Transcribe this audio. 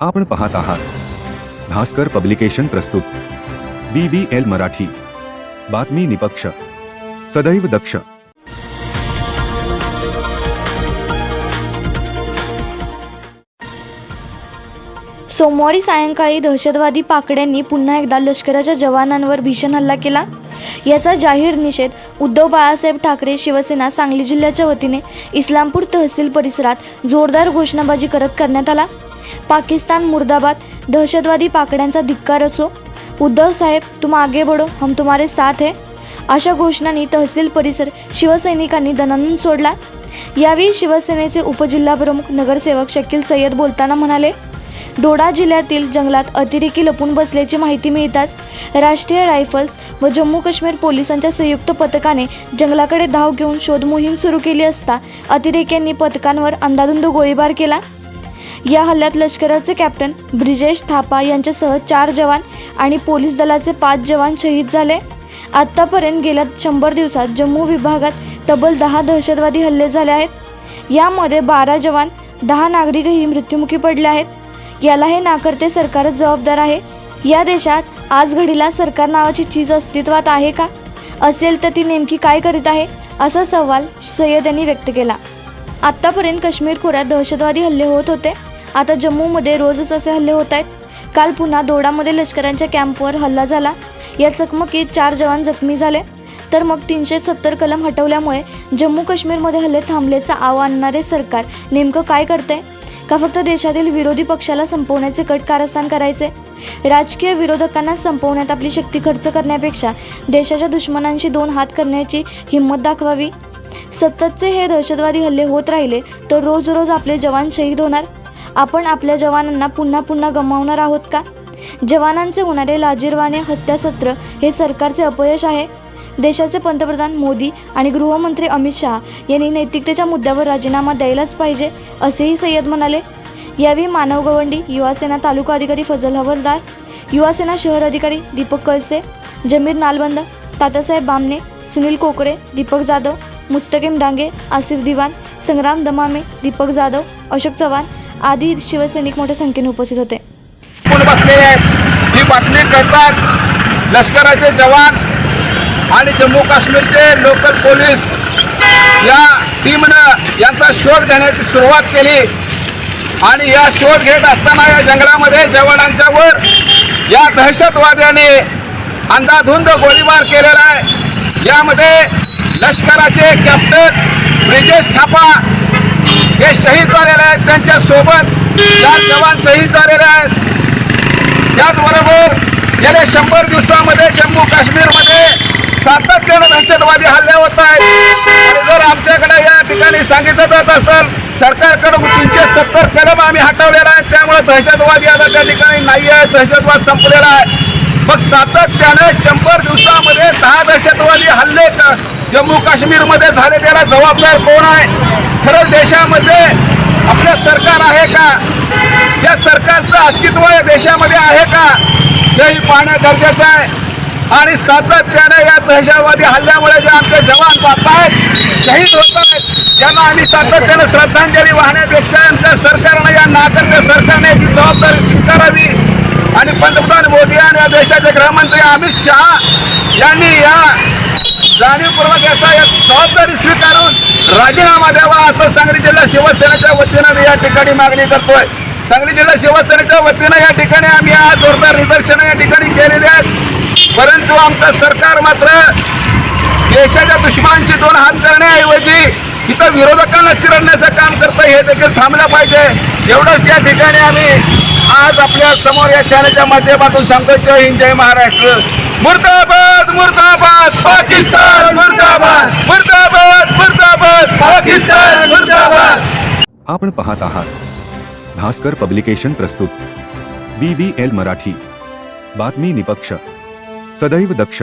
आपण पाहत आहात. भास्कर पब्लिकेशन प्रस्तुत. B B L Marathi. बातमी निपक्ष. सदैव दक्ष. सोमवारी सायंकाळी दहशतवादी पाकड्यांनी पुन्हा एकदा लष्कराच्या जवानांवर भीषण हल्ला केला. याचा जाहीर निषेध उद्धव बाळासाहेब ठाकरे शिवसेना सांगली जिल्ह्याच्या वतीने इस्लामपूर तहसील परिसरात जोरदार घोषणाबाजी करत करण्यात आला. पाकिस्तान मुर्दाबाद दहशतवादी पाकड्यांचा धिक्कार असो. उद्धव साहेब तुम आगे बढो हम तुम्हारे साथ है. अशा घोषणांनी तहसील परिसर शिवसैनिकांनी दणानून सोडला. यावेळी शिवसेनेचे उपजिल्हाप्रमुख नगरसेवक शकील सय्यद बोलताना म्हणाले डोडा जिल्ह्यातील जंगलात अतिरेकी लपून बसल्याची माहिती मिळताच राष्ट्रीय रायफल्स व जम्मू काश्मीर पोलिसांच्या संयुक्त पथकाने जंगलाकडे धाव घेऊन शोधमोहीम सुरू केली असता अतिरेक्यांनी पथकांवर अंदाधुंद गोळीबार केला. या हल्ल्यात लष्कराचे कॅप्टन ब्रिजेश थापा यांच्यासह चार जवान आणि पोलीस दलाचे पाच जवान शहीद झाले. आत्तापर्यंत गेल्या शंभर दिवसात जम्मू विभागात तब्बल दहा दहशतवादी हल्ले झाले आहेत. यामध्ये बारा जवान दहा नागरिकही मृत्युमुखी पडले आहेत. याला हे नाकर्ते सरकारच जबाबदार आहे. या देशात आज घडीला सरकार नावाची चीज अस्तित्वात आहे का? असेल तर ती नेमकी काय करीत आहे? असा सवाल सय्यद यांनी व्यक्त केला. आत्तापर्यंत काश्मीर खोऱ्यात दहशतवादी हल्ले होत होते. आता जम्मूमध्ये रोजच असे हल्ले होत आहेत. काल पुन्हा दोडामध्ये लष्करांच्या कॅम्पवर हल्ला झाला. या चकमकीत चार जवान जखमी झाले. तर मग तीनशे सत्तर कलम हटवल्यामुळे जम्मू काश्मीरमध्ये हल्ले थांबल्याचं आव आणणारे सरकार नेमकं काय करते का फक्त देशातील विरोधी पक्षाला संपवण्याचे कट कारस्थान करायचे? राजकीय विरोधकांना संपवण्यात आपली शक्ती खर्च करण्यापेक्षा देशाच्या दुश्मनांशी दोन हात करण्याची हिंमत दाखवावी. सततचे हे दहशतवादी हल्ले होत राहिले तर रोज रोज आपले जवान शहीद होणार. आपण आपल्या जवानांना पुन्हा पुन्हा गमावणार आहोत का? जवानांचे होणारे लाजीरवाने हत्यासत्र हे सरकारचे अपयश आहे. देशाचे पंतप्रधान मोदी आणि गृहमंत्री अमित शहा यांनी नैतिकतेच्या मुद्द्यावर राजीनामा द्यायलाच पाहिजे असेही सय्यद म्हणाले. यावेळी मानव गवंडी युवासेना तालुका अधिकारी फजल हवलदार युवासेना शहर अधिकारी दीपक कळसे जमीर नालबंद तातासाहेब बामणे सुनील कोकरे दीपक जाधव मुस्तकीम डांगे आसिफ दिवान संग्राम दमामे दीपक जाधव अशोक चव्हाण आदी शिवसैनिक मोठ्या संख्येने उपस्थित होते. कोण बसलेले आहेत. ही बातमी कळताच लष्कराचे जवान आणि जम्मू काश्मीरचे लोकल पोलीस या टीमनं यांचा शोध घेण्याची सुरुवात केली. आणि या शोध घेत असताना या जंगलामध्ये जवानांच्यावर या दहशतवाद्याने अंधाधुंद गोळीबार केलेला आहे. यामध्ये लष्कराचे कॅप्टन ब्रिजेश थापा हे शहीद झालेले आहेत त्यांच्यासोबत. चार जवान शहीद झालेले आहेत. त्याचबरोबर गेल्या शंभर दिवसामध्ये जम्मू काश्मीरमध्ये सातत्यानं दहशतवादी हल्ले होत आहेत. आणि जर आमच्याकडे या ठिकाणी सांगितलं जात असेल सरकारकडून तीनशे सत्तर कलम आम्ही हटवलेला आहे त्यामुळे दहशतवादी आता त्या ठिकाणी नाही आहे दहशतवाद संपलेला आहे. मग सातत्यानं शंभर दिवसामध्ये दहा दहशतवादी हल्ले जम्मू काश्मीरमध्ये झाले. त्याला जबाबदार कोण आहे? देशामध्ये आपलं सरकार आहे का? या सरकारचं अस्तित्व या देशामध्ये आहे का? हेही पाहणं गरजेचं आहे. आणि सातत्याने या दहशतवादी हल्ल्यामुळे जे आमचे जवान पाहत आहेत शहीद होत आहेत यांना आम्ही सातत्याने श्रद्धांजली वाहण्यापेक्षा आमच्या सरकारनं या नागरिक सरकारने याची जबाबदारी स्वीकारावी. आणि पंतप्रधान मोदी आणि या देशाचे गृहमंत्री अमित शहा यांनी या जाणीवपूर्वक याचा या जबाबदारी स्वीकारून राजीनामा द्यावा असं सांगली जिल्हा शिवसेनेच्या वतीनं मी या ठिकाणी मागणी करतोय. सांगली जिल्हा शिवसेनेच्या वतीनं या ठिकाणी आम्ही आज जोरदार निदर्शनं या ठिकाणी केलेली आहेत. परंतु आमचं सरकार मात्र देशाच्या दुश्मनांची दोन हात करण्याऐवजी इथं विरोधकांना चिरडण्याचं काम करतं हे देखील थांबलं पाहिजे. एवढंच या ठिकाणी आम्ही आज आपल्यासमोर या चॅनलच्या माध्यमातून सांगतो जय हिंद जय महाराष्ट्र. मुर्दाबाद मुर्दाबाद पाकिस्तान मुर्दाबाद. मुर्दा पाकिस्तान आपण पाहत आहात भास्कर पब्लिकेशन प्रस्तुत बी एल मराठी बातमी निपक्ष सदैव दक्ष.